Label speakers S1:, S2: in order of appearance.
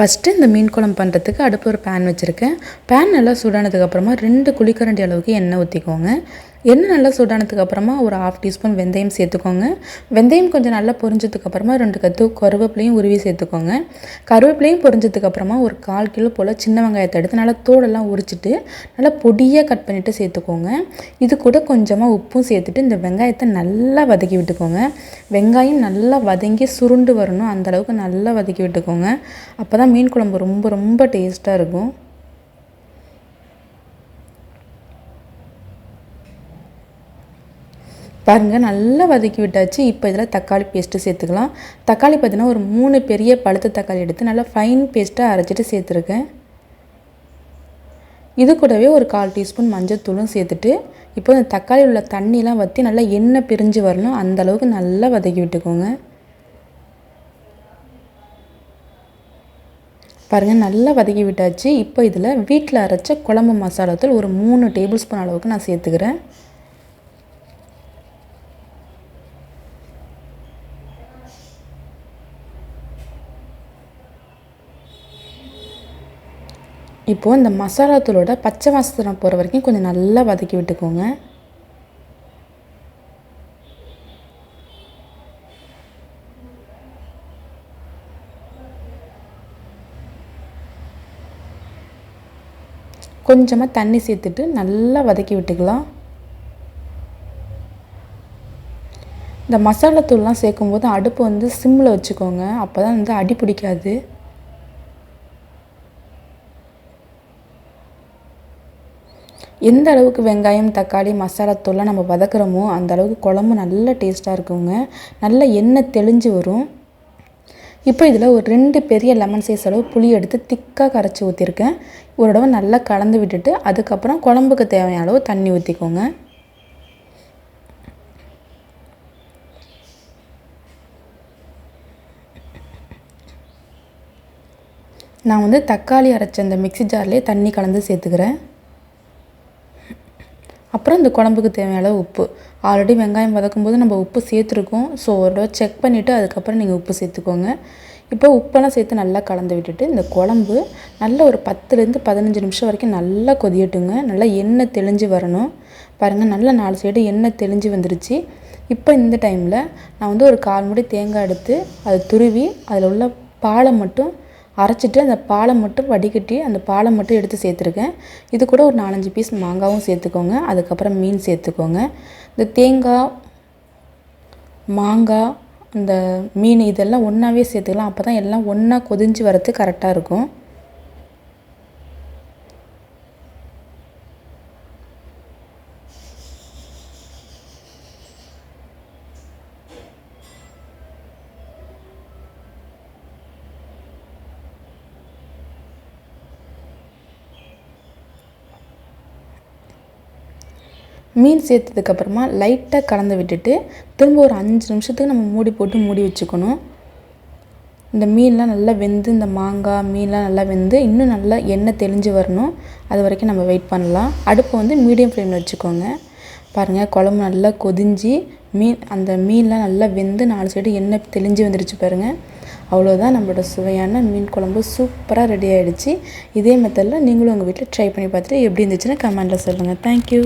S1: First இந்த மீன் குழம்பு பண்ணுறதுக்கு அடுப்பு ஒரு பேன் வச்சுருக்கேன். பேன் நல்லா சூடானதுக்கப்புறமா ரெண்டு குழிக்கரண்டி அளவுக்கு எண்ணெய் ஊற்றிக்கோங்க எண்ணெய் நல்லா சூடானதுக்கு அப்புறமா ஒரு ஆஃப் டீஸ்பூன் வெந்தயம் சேர்த்துக்கோங்க. வெந்தயம் கொஞ்சம் நல்லா பொரிஞ்சதுக்கு அப்புறமா ரெண்டு கத்து கருவேப்பிலையும் உருவி சேர்த்துக்கோங்க. கருவேப்பிலையும் பொரிஞ்சதுக்கு அப்புறமா ஒரு கால் கிலோ போல் சின்ன வெங்காயத்தை எடுத்து நல்லா தோடெல்லாம் உரிச்சிட்டு நல்லா பொடியாக கட் பண்ணிவிட்டு சேர்த்துக்கோங்க. இது கூட கொஞ்சமாக உப்பும் சேர்த்துட்டு இந்த வெங்காயத்தை நல்லா வதக்கி விட்டுக்கோங்க. வெங்காயம் நல்லா வதங்கி சுருண்டு வரணும். அந்தளவுக்கு நல்லா வதக்கி விட்டுக்கோங்க. அப்போ தான் மீன் குழம்பு ரொம்ப ரொம்ப டேஸ்ட்டாக இருக்கும். பாருங்கள் நல்லா வதக்கி விட்டாச்சு. இப்போ இதில் தக்காளி பேஸ்ட்டு சேர்த்துக்கலாம். தக்காளி பார்த்தீங்கன்னா ஒரு மூணு பெரிய பழுத்த தக்காளி எடுத்து நல்லா ஃபைன் பேஸ்ட்டாக அரைச்சிட்டு சேர்த்துருக்கேன். இது கூடவே ஒரு கால் டீஸ்பூன் மஞ்சத்தூளும் சேர்த்துட்டு இப்போ இந்த தக்காளி உள்ள தண்ணியெலாம் வற்றி நல்லா எண்ணெய் பிரிஞ்சு வரணும். அந்த அளவுக்கு நல்லா வதக்கி விட்டுக்கோங்க. பாருங்கள் நல்லா வதக்கி விட்டாச்சு. இப்போ இதில் வீட்டில் அரைச்ச குழம்பு மசாலாத்தூள் ஒரு மூணு டேபிள் ஸ்பூன் அளவுக்கு நான் சேர்த்துக்கிறேன். இப்போது இந்த மசாலா தூளோட பச்சை வாசனை போகிற வரைக்கும் கொஞ்சம் நல்லா வதக்கி விட்டுக்கோங்க. கொஞ்சமாக தண்ணி சேர்த்துட்டு நல்லா வதக்கி விட்டுக்கலாம். இந்த மசாலா தூள்லாம் சேர்க்கும்போது அடுப்பு வந்து சிம்மில் வச்சுக்கோங்க. அப்போ தான் வந்து அடி பிடிக்காது. எந்த அளவுக்கு வெங்காயம் தக்காளி மசாலாத்தூள்லாம் நம்ம வதக்குறோமோ அந்த அளவுக்கு குழம்பு நல்ல டேஸ்ட்டாக இருக்குங்க. நல்ல எண்ணெய் தெளிஞ்சு வரும். இப்போ இதில் ஒரு ரெண்டு பெரிய லெமன் சைஸ் அளவு புளி எடுத்து திக்காக கரைச்சி ஊற்றிருக்கேன் ஒரு தடவை நல்லா கலந்து விட்டுட்டு அதுக்கப்புறம் குழம்புக்கு தேவையான அளவு தண்ணி ஊற்றிக்கோங்க நான் வந்து தக்காளி அரைச்ச அந்த மிக்சி ஜார்லேயே தண்ணி கலந்து சேர்த்துக்கிறேன். அப்புறம் இந்த குழம்புக்கு தேவையான உப்பு. ஆல்ரெடி வெங்காயம் வதக்கும் போது நம்ம உப்பு சேர்த்துருக்கோம். ஸோ ஒரு தடவை செக் பண்ணிவிட்டு அதுக்கப்புறம் நீங்கள் உப்பு சேர்த்துக்கோங்க. இப்போ உப்பெல்லாம் சேர்த்து நல்லா கலந்து விட்டுட்டு இந்த குழம்பு நல்ல ஒரு பத்துலேருந்து பதினஞ்சு நிமிஷம் வரைக்கும் நல்லா கொதியட்டுங்க. நல்லா எண்ணெய் தெளிஞ்சு வரணும். பாருங்கள் நல்லா நாலு சைடு எண்ணெய் தெளிஞ்சு வந்துருச்சு. இப்போ இந்த டைமில் நான் வந்து ஒரு கால் முடி தேங்காய் எடுத்து அதை துருவி அதில் உள்ள பாலை மட்டும் அரைச்சிட்டு அந்த பாலை மட்டும் வடிகட்டி அந்த பாலை மட்டும் எடுத்து சேர்த்துருக்கேன். இது கூட ஒரு நாலஞ்சு பீஸ் மாங்காவும் சேர்த்துக்கோங்க. அதுக்கப்புறம் மீன் சேர்த்துக்கோங்க. இந்த தேங்காய் மாங்காய் இந்த மீன் இதெல்லாம் ஒன்றாவே சேர்த்துக்கலாம். அப்போ தான் எல்லாம் ஒன்றா கொதிஞ்சு வரது கரெக்டாக இருக்கும். மீன் சேர்த்ததுக்கப்புறமா லைட்டாக கலந்து விட்டுட்டு திரும்ப ஒரு அஞ்சு நிமிஷத்துக்கு நம்ம மூடி போட்டு மூடி வச்சுக்கணும். இந்த மீன்லாம் நல்லா வெந்து இந்த மாங்காய் மீன்லாம் நல்லா வெந்து இன்னும் நல்லா எண்ணெய் தெளிஞ்சு வரணும். அது வரைக்கும் நம்ம வெயிட் பண்ணலாம். அடுப்பை வந்து மீடியம் ஃப்ளேமில் வச்சுக்கோங்க. பாருங்கள் குழம்பு நல்லா கொதிஞ்சு மீன் அந்த மீன்லாம் நல்லா வெந்து நாலு சைடு எண்ணெய் தெளிஞ்சு வந்துடுச்சு பாருங்கள் அவ்வளோதான் நம்மளோட சுவையான மீன் குழம்பு சூப்பராக ரெடி ஆகிடுச்சு இதே மெத்தடில் நீங்களும் உங்கள் வீட்டில் ட்ரை பண்ணி பார்த்துட்டு எப்படி இருந்துச்சுன்னா கமெண்டில் சொல்லுங்கள் தேங்க்யூ